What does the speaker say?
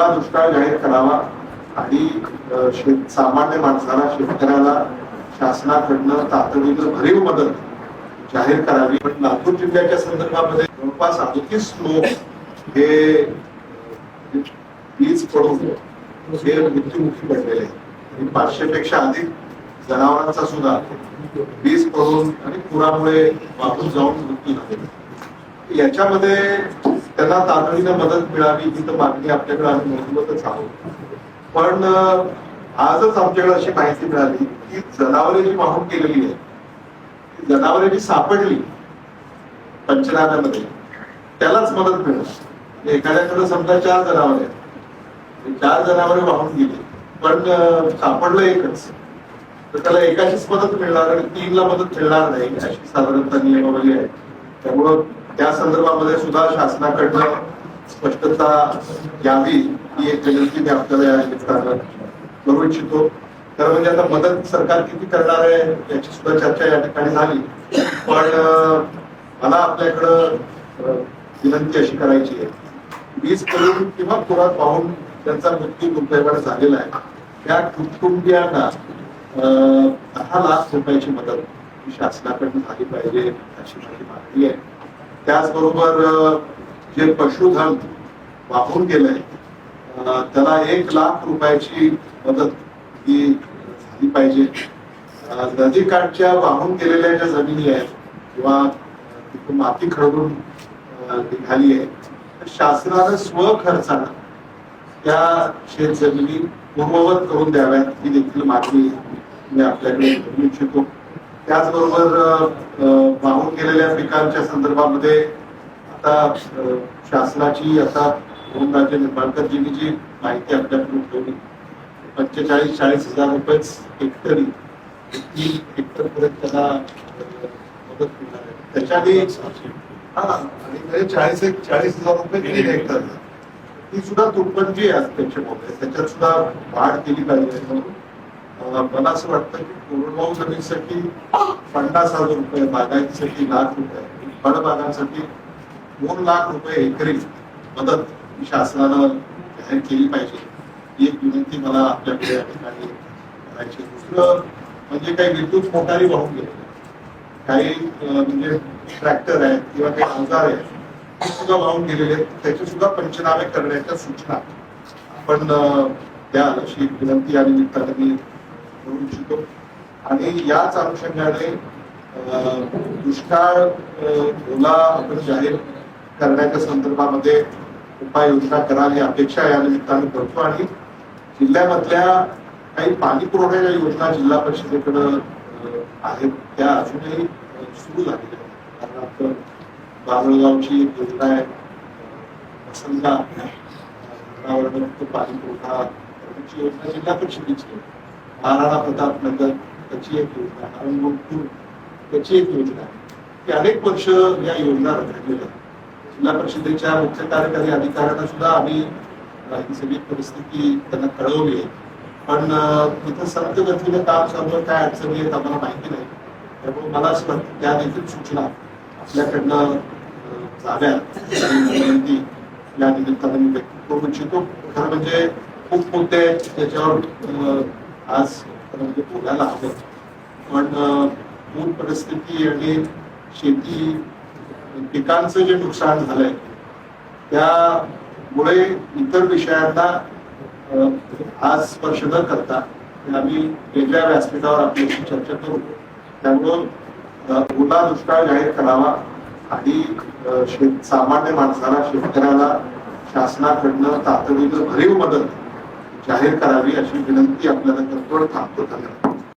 ओला दुष्काळ जाहीर करावा आणि शेत सामान्य माणसाला शेतकऱ्याला शासनाकडनं तातडीनं भरीव मदत जाहीर करावी. पण लातूर जिल्ह्याच्या संदर्भामध्ये जवळपास अडतीस लोक हे वीज पडून हे मृत्यूमुखी पडलेले आणि पाचशे पेक्षा अधिक जनावरांचा सुद्धा वीज पडून आणि पुरामुळे वाहून जाऊन मृत्यू झालेला याच्यामध्ये त्यांना तातडीनं मदत मिळावी ही तर मागणी आपल्याकडे आम्ही नोंदवतच आहोत पण आजच आमच्याकडे अशी माहिती मिळाली की जनावरे जी वाहून गेलेली आहे. जनावरे जी सापडली पंचनाम्यामध्ये. त्यालाच मदत मिळेल. म्हणजे एखाद्याकडे समजा चार जनावरे आहेत. चार जनावरे वाहून गेली. पण सापडलं एकच. तर त्याला एकाचीच मदत मिळणार आणि तीनला मदत मिळणार नाही अशी साधारणतः नियमावली आहे. त्यामुळं त्या संदर्भामध्ये सुद्धा शासनाकडनं स्पष्टता यावी ही एक विनंती मी आपल्याला या निमित्तानं करू इच्छितो. तर म्हणजे आता मदत सरकार किती करणार आहे याची सुद्धा चर्चा या ठिकाणी झाली. पण मला आपल्याकडं विनंती अशी करायची आहे. वीज करून किंवा पुरात पाहून त्यांचा मृत्यू दुर्दैवाने झालेला आहे. त्या कुटुंबियांना अं, दहा लाख रुपयाची मदत शासनाकडून झाली पाहिजे अशी माझी मागणी आहे. त्याचबरोबर जे पशुधन वापरून गेलंय त्याला एक लाख रुपयाची मदत ही झाली पाहिजे. नदीकाठच्या वाहून गेलेल्या ज्या जमिनी आहेत किंवा तिथून माती खडून निघाली आहे तर शासनानं स्वखर्चानं त्या शेत जमिनी पूर्ववत करून द्याव्यात ही देखील मागणी मी आपल्याकडे करू इच्छितो. त्याचबरोबर केलेल्या पिकांच्या संदर्भामध्ये आता शासनाची आता राज्य निंबाळकरजींनी जी माहिती आपल्याकडून ठेवली पंचेचाळीस चाळीस हजार रुपयेच हेक्टरी तीन हेक्टर त्याला मदत मिळणार आहे? त्याच्याआधी हा चाळीस एक चाळीस हजार रुपये तीन हेक्टर. ती सुद्धा तुटपंजी आहे त्याच्यामुळे त्याच्यात सुद्धा वाढ केली पाहिजे म्हणून मला असं वाटतं की कोरडवाहू जमीनसाठी पन्नास हजार रुपये बागायतीसाठी लाख रुपये फळबागांसाठी दोन लाख रुपये एकरी मदत शासनानं जाहीर केली पाहिजे. ही एक विनंती मला आपल्याकडे या ठिकाणी करायची दुसरं म्हणजे काही विद्युत मोटारी वाहून गेले. काही म्हणजे ट्रॅक्टर आहेत किंवा काही अवजार आहेत ते सुद्धा वाहून गेलेले त्याचे सुद्धा पंचनामे करण्याच्या सूचना. आपण द्याल अशी विनंती या निमित्ताने मी करू इच्छितो. आणि याच अनुषंगाने दुष्काळ ओला आपण जाहीर करण्याच्या संदर्भामध्ये उपाययोजना करावी अपेक्षा या निमित्ताने करतो आणि जिल्ह्यामधल्या काही पाणी पुरवठ्याच्या योजना जिल्हा परिषदेकडे आहेत. त्या अजूनही सुरू झालेल्या आहेत. कारण आपण बाबळगावची एक योजना आहे. वसंता पाणी पुरवठा योजना जिल्हा परिषदेची आहे. महाराणा प्रताप नगर त्याची एक योजना? नारायणपूर त्याची एक योजना? की अनेक वर्ष या योजना रखडलेल्या आहेत. जिल्हा परिषदेच्या मुख्य कार्यकारी अधिकाऱ्यांना सुद्धा आम्ही ही सगळी परिस्थिती त्यांना कळवली आहे. पण तिथं सत्य गतीनं काम चालू आहे, काय अडचणी आहेत आम्हाला माहिती नाही. त्यामुळे मला असं वाटतं त्या देखील सूचना आपल्याकडनं अ, विनंती या निमित्तानं मी व्यक्त करू इच्छितो. खरं म्हणजे खूप मुद्दे त्याच्यावर आज खरं म्हणजे बोलायला हवं. पण अ, पूर परिस्थिती आणि शेती पिकांचं जे नुकसान झालंय त्यामुळे इतर विषयांना आज स्पर्श न करता आम्ही वेगळ्या व्यासपीठावर आपल्याशी चर्चा करू. त्यामुळं ओला दुष्काळ जाहीर करावा आणि शेत सामान्य माणसाला शेतकऱ्याला शासनाकडनं तातडीनं भरीव मदत जाहीर करावी अशी विनंती आपल्याला करतो आणि थांबतो धन्यवाद